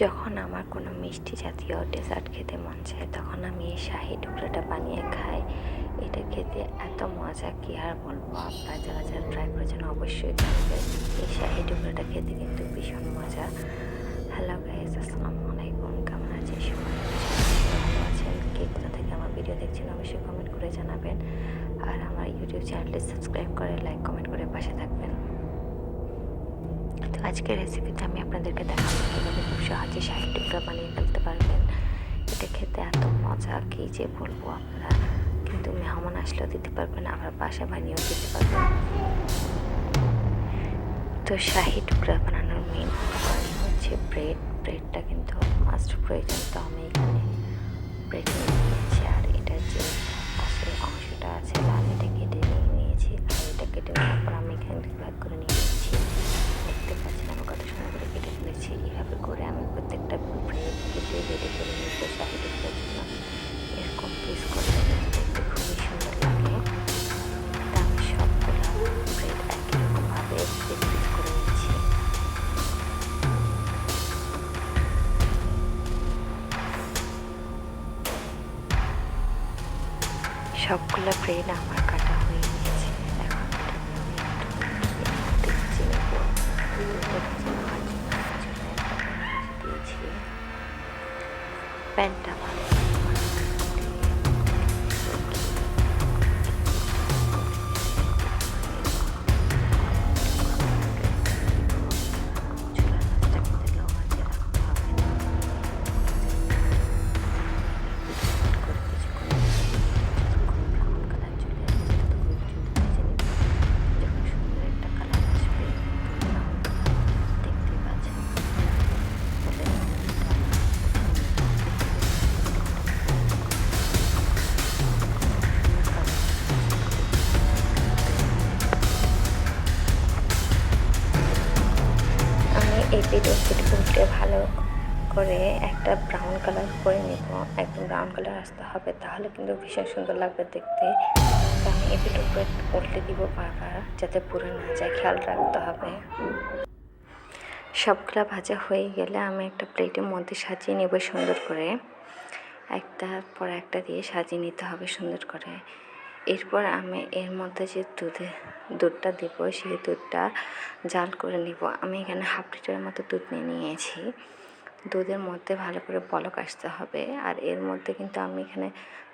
যখন আমার কোনো মিষ্টি জাতীয় ডেজার্ট খেতে মন চায়, তখন আমি এই শাহি টুকরাটা বানিয়ে খাই। এটা খেতে এত মজা, কি আর বলব? আপনারা যারা যারা ট্রাই করেছেন অবশ্যই জানবেন এই শাহি টুকরাটা খেতে কিন্তু ভীষণ মজা। হ্যালো গাইজ আসসালামু আলাইকুম। কেমন আছেন সবাই? আছেন। কে কোথা থেকে আমার ভিডিও দেখছেন, অবশ্যই কমেন্ট করে জানাবেন। আর আমার ইউটিউব চ্যানেলটি সাবস্ক্রাইব করে লাইক কমেন্ট করে পাশে থাকবেন। তো আজকের রেসিপিতে আমি আপনাদেরকে দেখাবো। কীভাবে খুব সহজে শাহি টুকরা বানিয়ে ফেলতে পারবেন। এটা খেতে এত মজা, কি যে বলব আপনারা কিন্তু মেহমান আসলেও দিতে পারবেন, আবার বাসা বানিয়েও দিতে পারবেন। তো শাহি টুকরা বানানোর মেন উপকরণ হচ্ছে ব্রেড ব্রেডটা কিন্তু মাস্ট প্রয়োজন, তো আমি এখানে ব্রেড নিয়ে নিয়েছি। সবগুলো ব্রেন আমার কাটা হয়ে গেছে প্যান্টটা ভালো এই পিঠে পিঠে ভালো করে একটা ব্রাউন কালার করে নেব। একদম ব্রাউন কালার আসতে হবে, তাহলে কিন্তু ভীষণ সুন্দর লাগবে দেখতে। আমি এই পিঠে উপরে উল্টে দিব বারবার, যাতে পুরো না যায়, খেয়াল রাখতে হবে। সবগুলা ভাজা হয়ে গেলে আমি একটা প্লেটের মধ্যে সাজিয়ে নেব সুন্দর করে। একটার পর একটা দিয়ে সাজিয়ে নিতে হবে সুন্দর করে। এরপর আমি এর মধ্যে যে দুধে, দুধটা দেব, সেই দুধটা জাল করে নিব। আমি এখানে হাফ লিটারের মতো দুধ নিয়ে নিয়েছি। দুধের মধ্যে ভালো করে বলক আসতে হবে। আর এর মধ্যে কিন্তু আমি এখানে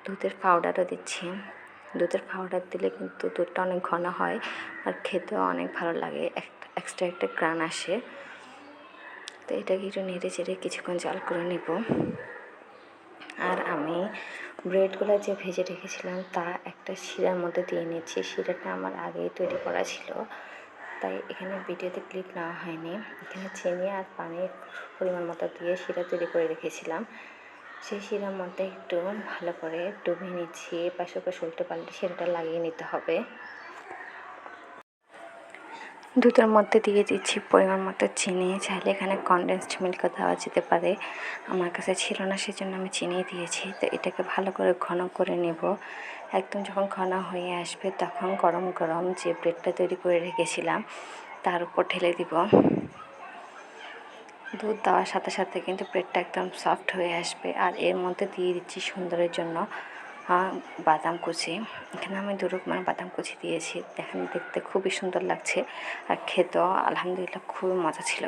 দুধের পাউডারও দিচ্ছি। দুধের পাউডার দিলে কিন্তু দুধটা অনেক ঘন হয় আর খেতেও অনেক ভালো লাগে। এক্সট্রা একটা গ্রান আসে। তো এটাকে একটু নেড়ে চেড়ে কিছুক্ষণ জাল করে নেব। আর আমি ব্রেডগুলো যে ভেজে রেখেছিলাম, তা একটা শিরার মধ্যে দিয়ে নিচ্ছি শিরাটা আমার আগেই তৈরি করা ছিল। তাই এখানে ভিডিওতে ক্লিপ নেওয়া হয়নি। এখানে চিনি আর পানি পরিমাণ মতো দিয়ে শিরা তৈরি করে রেখেছিলাম। সেই শিরার মধ্যে একটু ভালো করে ডুবিয়ে নিচ্ছি। পাশে পাশে উল্টে পাল্টে শিরাটা লাগিয়ে নিতে হবে। দুধের মধ্যে দিয়ে দিচ্ছি পরিমাণ মতো চিনি। চাইলে এখানে কনডেন্সড মিল্কও দেওয়া যেতে পারে। আমার কাছে ছিল না, সেজন্য আমি চিনি দিয়েছি। তো এটাকে ভালো করে ঘন করে নেব। একদম যখন ঘন হয়ে আসবে, তখন গরম গরম যে ব্রেডটা তৈরি করে রেখেছিলাম, তার উপর ঢেলে দিব। দুধ দেওয়ার সাথে সাথে কিন্তু ব্রেডটা একদম সফট হয়ে আসবে। আর এর মধ্যে দিয়ে দিচ্ছি সুন্দরের জন্য বাদাম কুচি। এখানে আমি দু রকমের বাদাম কুচি দিয়েছি। দেখেন, দেখতে খুবই সুন্দর লাগছে। আর খেতেও আলহামদুলিল্লাহ খুবই মজা ছিল।